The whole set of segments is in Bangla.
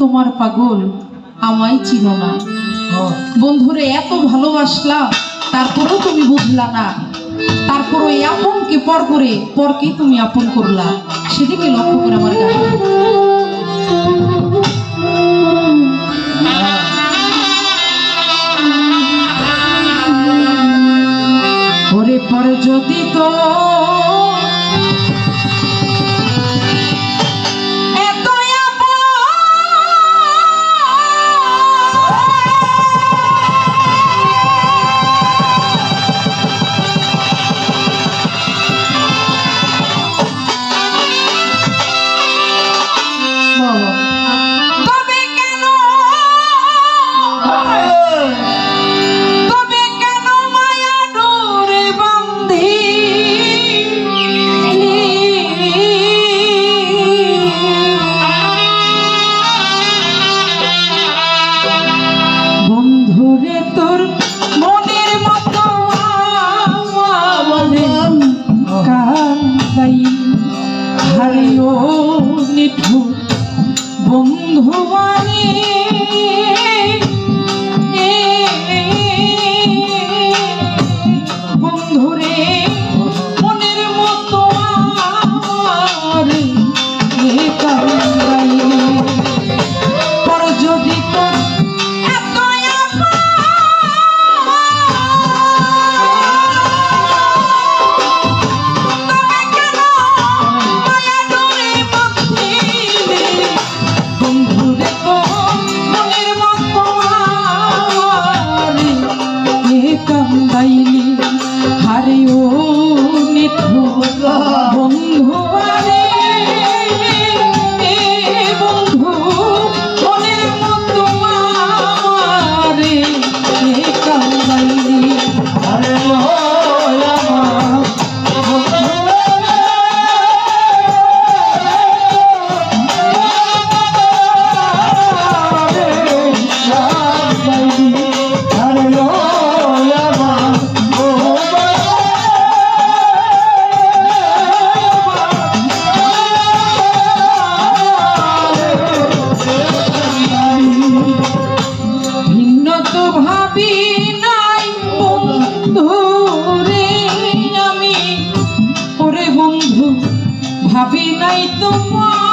তোমার পাগল আমায় চিনো না। বন্ধুরে এত ভালোবাসলাম তারপরেও তুমি বুঝলা না। তারপর ওই আপনকে পর করে পরকে তুমি আপন করলা। সেদিকে লক্ষ্য করে আমার গান ওরে পর যদি তো কান্দাই। হারিও নিঠুর বন্ধুরে ভাবি নাই তোমার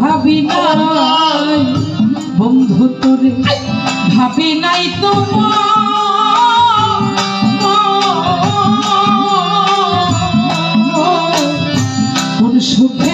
ভাবি নাই। বন্ধু তোরে ভাবি নাই তোমার। কোন সুখেতে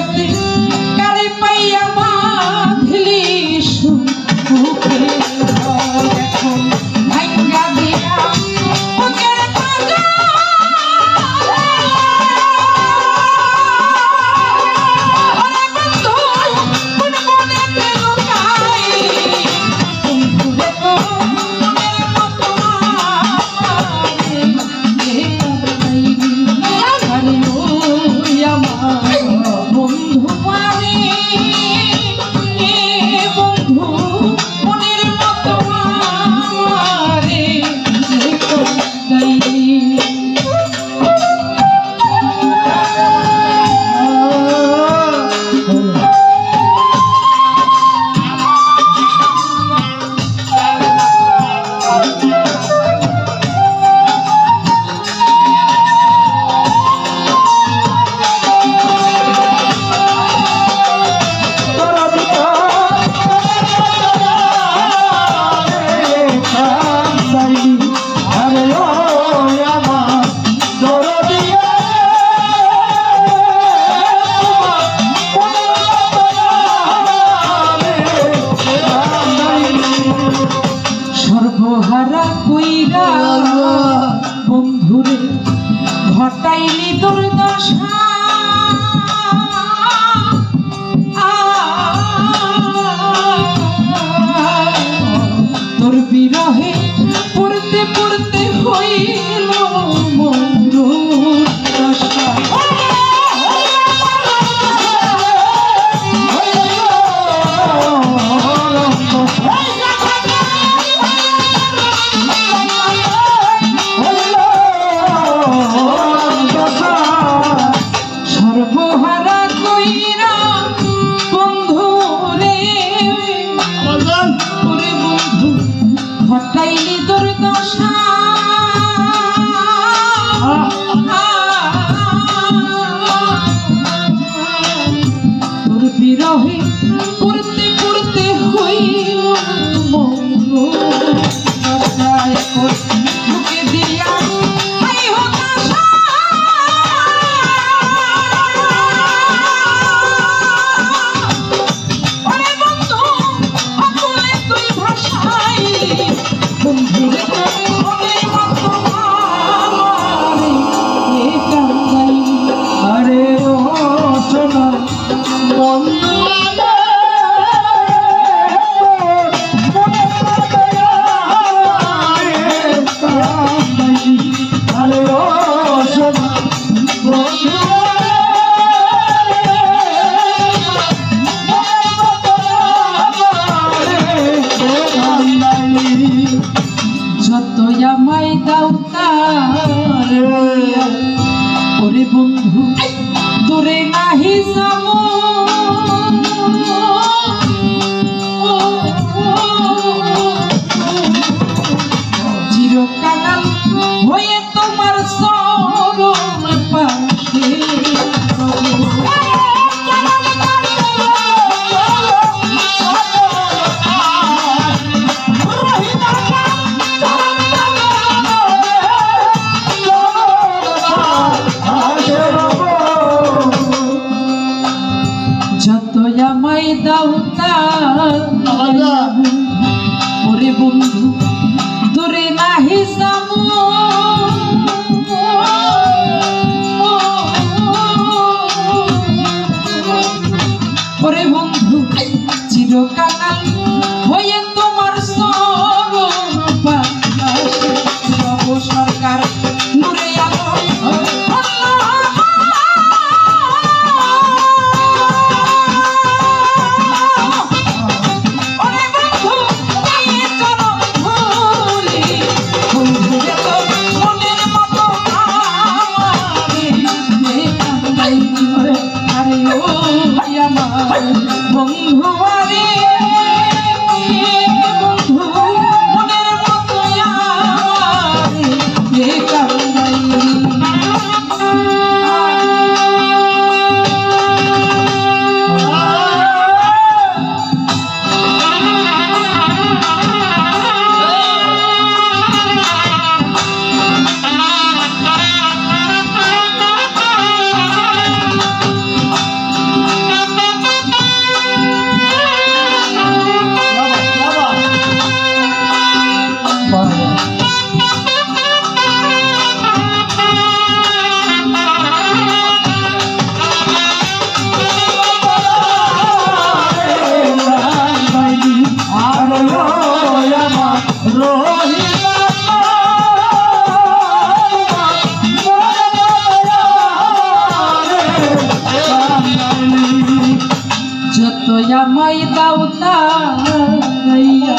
আমায় দাও তাইয়া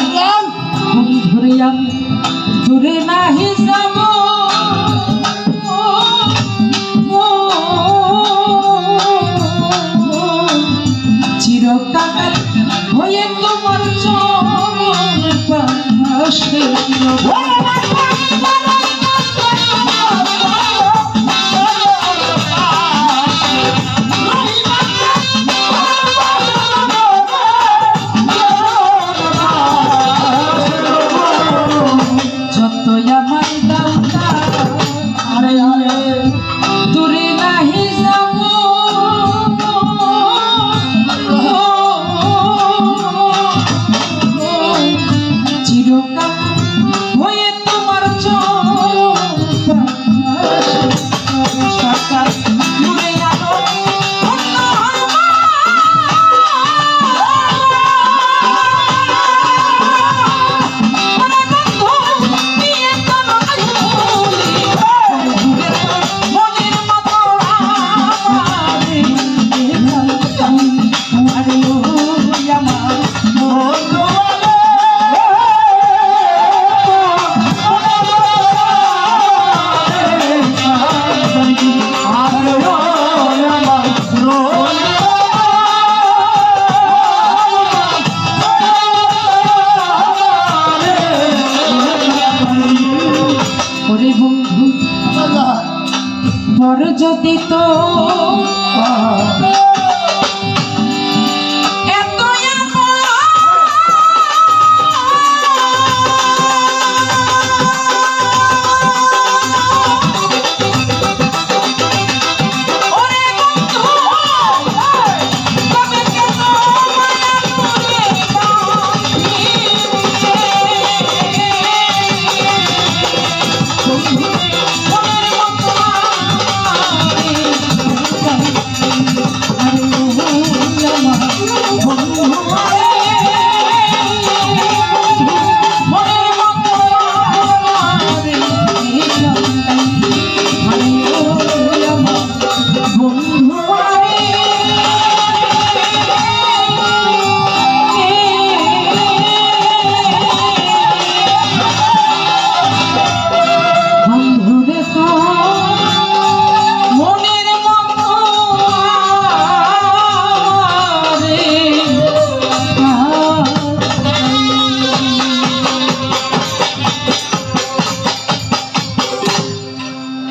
ধরিয়া দূরে নাহি যাব চিরকাল হয়ে তোমার Oh!